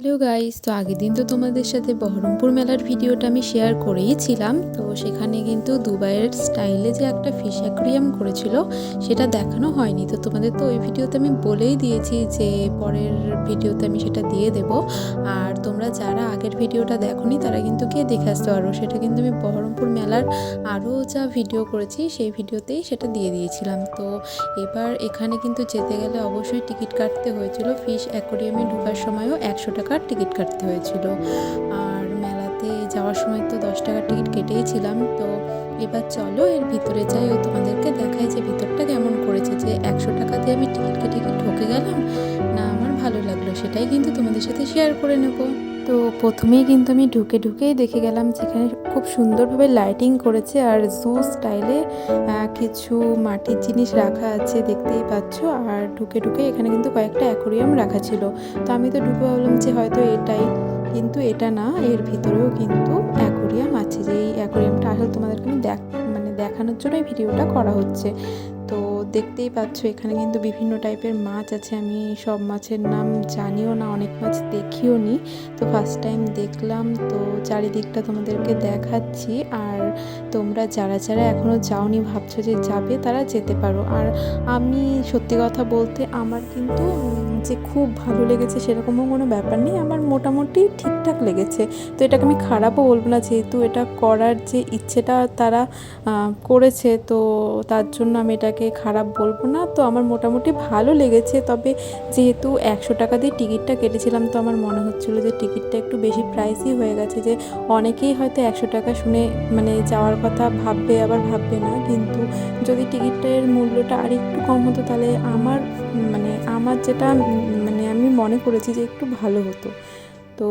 Hello guys তো আগের দিন তো তোমাদের সাথে বহরমপুর মেলার ভিডিওটা আমি শেয়ার করেইছিলাম তো সেখানে কিন্তু দুবাইয়ের স্টাইলে যে একটা ফিশ অ্যাকুরিয়াম করেছিল, সেটা দেখানো হয়নি। তো তোমাদের তো ওই ভিডিওতে আমি বলেই দিয়েছি যে পরের ভিডিওতে আমি সেটা দিয়ে দেব। আর তোমরা যারা আগের ভিডিওটা দেখোনি, তারা কিন্তু গিয়ে দেখে আসতে পারো। সেটা কিন্তু আমি বহরমপুর মেলার আরও যা ভিডিও করেছি, সেই ভিডিওতেই সেটা দিয়ে দিয়েছিলাম। তো এবার এখানে কিন্তু যেতে গেলে অবশ্যই টিকিট কাটতে হয়েছিল। ফিশ অ্যাকোরিয়ামে ঢোকার সময়ও একশো টাকার টিকিট কাটতে হয়েছিল। আর মেলাতে যাওয়ার সময় তো দশ টাকার টিকিট কেটেইছিলাম, তো এবার চলো এর ভিতরে যাই ও তোমাদেরকে দেখায় যে ভিতরটা কেমন করেছে, যে একশো টাকা দিয়ে আমি টিকিট কেটে ঢুকে গেলাম? না, আমার ভালো লাগল, সেটাই কিন্তু তোমাদের সাথে শেয়ার করে নেব। তো প্রথমেই কিন্তু আমি ঢুকে ঢুকেই দেখে গেলাম যেখানে খুব সুন্দরভাবে লাইটিং করেছে আর জু স্টাইলে কিছু মাটির জিনিস রাখা আছে দেখতেই পাচ্ছ। আর ঢুকে ঢুকে এখানে কিন্তু কয়েকটা অ্যাকোরিয়াম রাখা ছিল। তো আমি তো ঢুকে ভাবলাম যে হয়তো এটাই, কিন্তু এটা না, এর ভিতরেও কিন্তু অ্যাকোরিয়াম আছে। যে এই অ্যাকোরিয়ামটা আসলে তোমাদেরকে আমি দেখ মানে দেখানোর জন্যই ভিডিওটা করা হচ্ছে। তো দেখতেই পাচ্ছ, এখানে কিন্তু বিভিন্ন টাইপের মাছ আছে। আমি সব মাছের নাম জানিও না, অনেক মাছ দেখিও নি। তো ফার্স্ট টাইম দেখলাম, তো চারিদিকটা তোমাদেরকে দেখাচ্ছি। আর তোমরা যারা যারা এখনও যাওনি, ভাবছ যে যাবে, তারা যেতে পারো। আর আমি সত্যি কথা বলতে, আমার কিন্তু যে খুব ভালো লেগেছে সেরকমও কোনো ব্যাপার নেই। আমার মোটামুটি ঠিকঠাক লেগেছে। তো এটাকে আমি খারাপও বলব না, যেহেতু এটা করার যে ইচ্ছেটা তারা করেছে, তো তার জন্য আমি এটাকে খারাপ বলব না, তো আমার মোটামুটি ভালো লেগেছে। তবে যেহেতু একশো টাকা দিয়ে টিকিটটা কেটেছিলাম, তো আমার মনে হচ্ছিল যে টিকিটটা একটু বেশি প্রাইসই হয়ে গেছে যে অনেকেই হয়তো একশো টাকা শুনে মানে যাওয়ার কথা ভাববে, আবার ভাববে না। কিন্তু যদি টিকিটের মূল্যটা আর একটু কম হতো, তাহলে আমার মানে আমার যেটা মানে আমি মনে করেছি যে একটু ভালো হতো। তো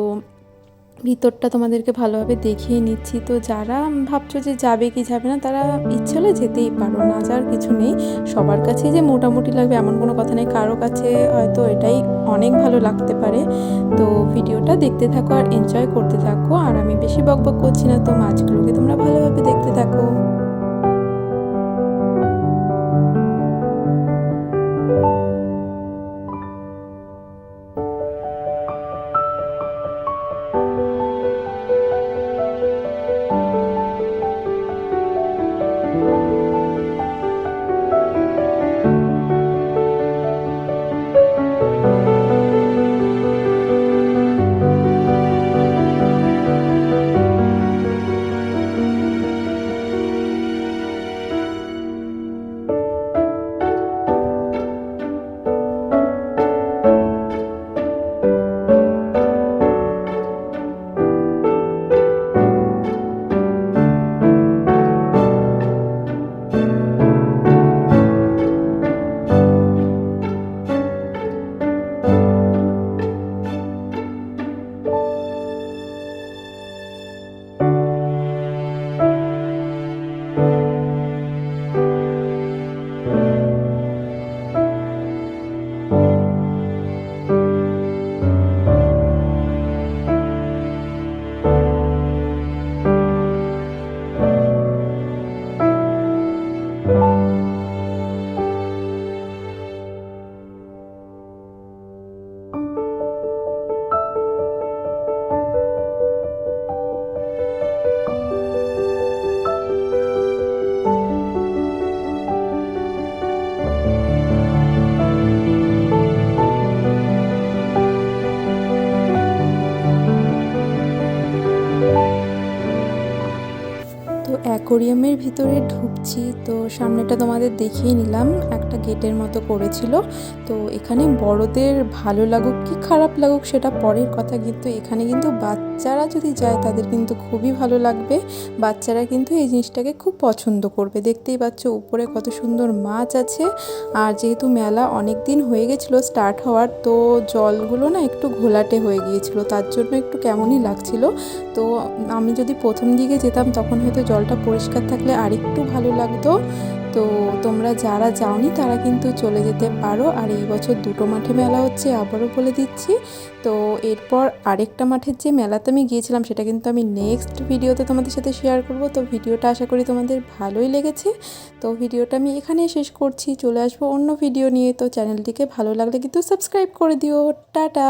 ভিতরটা তোমাদেরকে ভালোভাবে দেখিয়ে নিচ্ছি। তো যারা ভাবছ যে যাবে কি যাবে না, তারা ইচ্ছে হলে যেতেই পারো। না যার কিছু নেই। সবার কাছে যে মোটামুটি লাগবে এমন কোনো কথা নেই। কারও কাছে হয়তো এটাই অনেক ভালো লাগতে পারে। তো ভিডিওটা দেখতে থাকো আর এনজয় করতে থাকো। আর আমি বেশি বকবক করছি না। তো মাছগুলোকে তোমরা ভালোভাবে দেখতে থাকো। তো অ্যাকোরিয়ামের ভিতরে ঢুকছি। তো সামনেটা তোমাদের দেখিয়ে নিলাম। একটা গেটের মতো করেছিল। তো এখানে বড়দের ভালো লাগুক কি খারাপ লাগুক সেটা পরের কথা। কিন্তু এখানে কিন্তু বাচ্চারা যদি যায়, তাদের কিন্তু খুবই ভালো লাগবে। বাচ্চারা কিন্তু এই জিনিসটাকে খুব পছন্দ করবে। দেখতেই পাচ্ছ উপরে কত সুন্দর মাছ আছে। আর যেহেতু মেলা অনেক দিন হয়ে গেছিল স্টার্ট হওয়ার, তো জলগুলো না একটু ঘোলাটে হয়ে গিয়েছিল। তার জন্য একটু কেমনই লাগছিল। তো আমি যদি প্রথম দিকে যেতাম, তখন হয়তো জলটা পরিষ্কার থাকলে আরেকটু ভালো লাগতো। তো তোমরা যারা যাওনি তারা কিন্তু চলে যেতে পারো। আর এই বছর দুটো মাঠে মেলা হচ্ছে, আবারও বলে দিচ্ছি। তো এরপর আরেকটা মাঠের যে মেলাতে আমি গিয়েছিলাম সেটা কিন্তু আমি নেক্সট ভিডিওতে তোমাদের সাথে শেয়ার করব। তো ভিডিওটা আশা করি তোমাদের ভালোই লেগেছে। তো ভিডিওটা আমি এখানেই শেষ করছি। চলে আসব অন্য ভিডিও নিয়ে। তো চ্যানেলটিকে ভালো লাগলে কিন্তু সাবস্ক্রাইব করে দিও। টাটা!